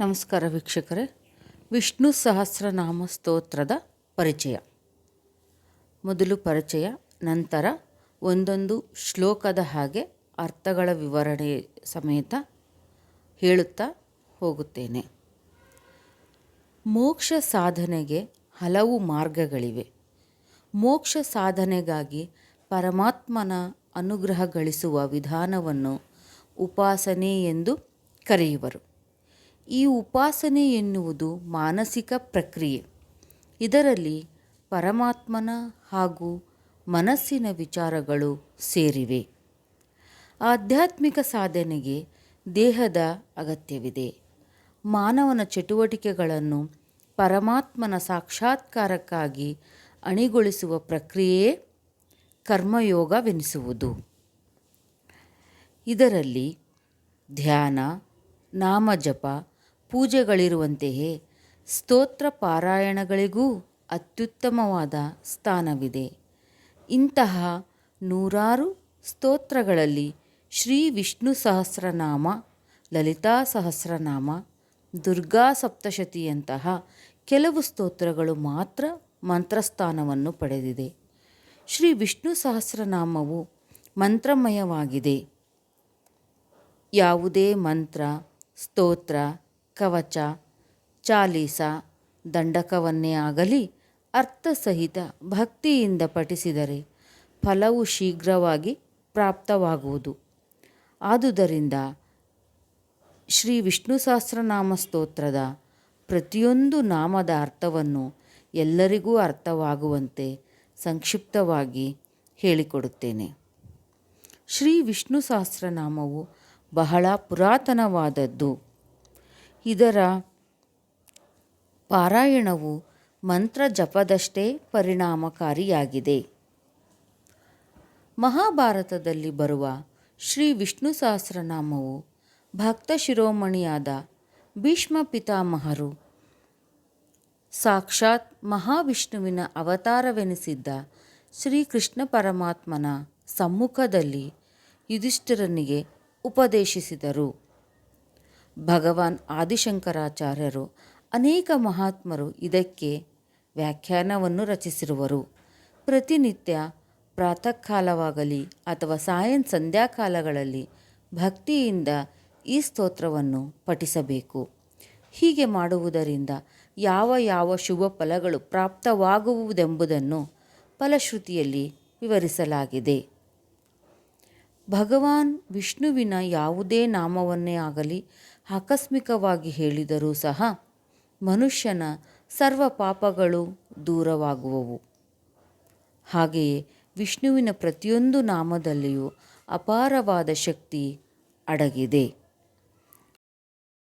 ನಮಸ್ಕಾರ ವೀಕ್ಷಕರೇ. ವಿಷ್ಣು ಸಹಸ್ರನಾಮ ಸ್ತೋತ್ರದ ಪರಿಚಯ. ಮೊದಲು ಪರಿಚಯ, ನಂತರ ಒಂದೊಂದು ಶ್ಲೋಕದ ಹಾಗೆ ಅರ್ಥಗಳ ವಿವರಣೆ ಸಮೇತ ಹೇಳುತ್ತಾ ಹೋಗುತ್ತೇನೆ. ಮೋಕ್ಷ ಸಾಧನೆಗೆ ಹಲವು ಮಾರ್ಗಗಳಿವೆ. ಮೋಕ್ಷ ಸಾಧನೆಗಾಗಿ ಪರಮಾತ್ಮನ ಅನುಗ್ರಹ ಗಳಿಸುವ ವಿಧಾನವನ್ನು ಉಪಾಸನೆ ಎಂದು ಕರೆಯುವರು. ಈ ಉಪಾಸನೆ ಎನ್ನುವುದು ಮಾನಸಿಕ ಪ್ರಕ್ರಿಯೆ. ಇದರಲ್ಲಿ ಪರಮಾತ್ಮನ ಹಾಗೂ ಮನಸ್ಸಿನ ವಿಚಾರಗಳು ಸೇರಿವೆ. ಆಧ್ಯಾತ್ಮಿಕ ಸಾಧನೆಗೆ ದೇಹದ ಅಗತ್ಯವಿದೆ. ಮಾನವನ ಚಟುವಟಿಕೆಗಳನ್ನು ಪರಮಾತ್ಮನ ಸಾಕ್ಷಾತ್ಕಾರಕ್ಕಾಗಿ ಅಣಿಗೊಳಿಸುವ ಪ್ರಕ್ರಿಯೆಯೇ ಕರ್ಮಯೋಗವೆನಿಸುವುದು. ಇದರಲ್ಲಿ ಧ್ಯಾನ, ನಾಮಜಪ ಪೂಜೆಗಳಿರುವಂತೆಯೇ ಸ್ತೋತ್ರ ಪಾರಾಯಣಗಳಿಗೂ ಅತ್ಯುತ್ತಮವಾದ ಸ್ಥಾನವಿದೆ. ಇಂತಹ ನೂರಾರು ಸ್ತೋತ್ರಗಳಲ್ಲಿ ಶ್ರೀ ವಿಷ್ಣು ಸಹಸ್ರನಾಮ, ಲಲಿತಾ ಸಹಸ್ರನಾಮ, ದುರ್ಗಾ ಸಪ್ತಶತಿಯಂತಹ ಕೆಲವು ಸ್ತೋತ್ರಗಳು ಮಾತ್ರ ಮಂತ್ರಸ್ಥಾನವನ್ನು ಪಡೆದಿದೆ. ಶ್ರೀ ವಿಷ್ಣು ಸಹಸ್ರನಾಮವು ಮಂತ್ರಮಯವಾಗಿದೆ. ಯಾವುದೇ ಮಂತ್ರ, ಸ್ತೋತ್ರ ಕವಚ, ಚಾಲೀಸ, ದಂಡಕವನ್ನೇ ಆಗಲಿ ಅರ್ಥಸಹಿತ ಭಕ್ತಿಯಿಂದ ಪಠಿಸಿದರೆ ಫಲವು ಶೀಘ್ರವಾಗಿ ಪ್ರಾಪ್ತವಾಗುವುದು. ಆದುದರಿಂದ ಶ್ರೀ ವಿಷ್ಣು ಸಹಸ್ರನಾಮ ಸ್ತೋತ್ರದ ಪ್ರತಿಯೊಂದು ನಾಮದ ಅರ್ಥವನ್ನು ಎಲ್ಲರಿಗೂ ಅರ್ಥವಾಗುವಂತೆ ಸಂಕ್ಷಿಪ್ತವಾಗಿ ಹೇಳಿಕೊಡುತ್ತೇನೆ. ಶ್ರೀ ವಿಷ್ಣು ಸಹಸ್ರನಾಮವು ಬಹಳ ಪುರಾತನವಾದದ್ದು. ಇದರ ಪಾರಾಯಣವು ಮಂತ್ರ ಜಪದಷ್ಟೇ ಪರಿಣಾಮಕಾರಿಯಾಗಿದೆ. ಮಹಾಭಾರತದಲ್ಲಿ ಬರುವ ಶ್ರೀ ವಿಷ್ಣು ಸಹಸ್ರನಾಮವು ಭಕ್ತ ಶಿರೋಮಣಿಯಾದ ಭೀಷ್ಮ ಪಿತಾಮಹರು ಸಾಕ್ಷಾತ್ ಮಹಾವಿಷ್ಣುವಿನ ಅವತಾರವೆನಿಸಿದ್ದ ಶ್ರೀಕೃಷ್ಣ ಪರಮಾತ್ಮನ ಸಮ್ಮುಖದಲ್ಲಿ ಯುಧಿಷ್ಠಿರನಿಗೆ ಉಪದೇಶಿಸಿದರು. ಭಗವಾನ್ ಆದಿಶಂಕರಾಚಾರ್ಯರು, ಅನೇಕ ಮಹಾತ್ಮರು ಇದಕ್ಕೆ ವ್ಯಾಖ್ಯಾನವನ್ನು ರಚಿಸಿರುವರು. ಪ್ರತಿನಿತ್ಯ ಪ್ರಾತಃ ಕಾಲವಾಗಲಿ ಅಥವಾ ಸಾಯಂ ಸಂಧ್ಯಾಕಾಲಗಳಲ್ಲಿ ಭಕ್ತಿಯಿಂದ ಈ ಸ್ತೋತ್ರವನ್ನು ಪಠಿಸಬೇಕು. ಹೀಗೆ ಮಾಡುವುದರಿಂದ ಯಾವ ಯಾವ ಶುಭ ಫಲಗಳು ಪ್ರಾಪ್ತವಾಗುವುದೆಂಬುದನ್ನು ಫಲಶ್ರುತಿಯಲ್ಲಿ ವಿವರಿಸಲಾಗಿದೆ. ಭಗವಾನ್ ವಿಷ್ಣುವಿನ ಯಾವುದೇ ನಾಮವನ್ನೇ ಆಗಲಿ ಆಕಸ್ಮಿಕವಾಗಿ ಹೇಳಿದರೂ ಸಹ ಮನುಷ್ಯನ ಸರ್ವ ಪಾಪಗಳು ದೂರವಾಗುವವು. ಹಾಗೆಯೇ ವಿಷ್ಣುವಿನ ಪ್ರತಿಯೊಂದು ನಾಮದಲ್ಲಿಯೂ ಅಪಾರವಾದ ಶಕ್ತಿ ಅಡಗಿದೆ.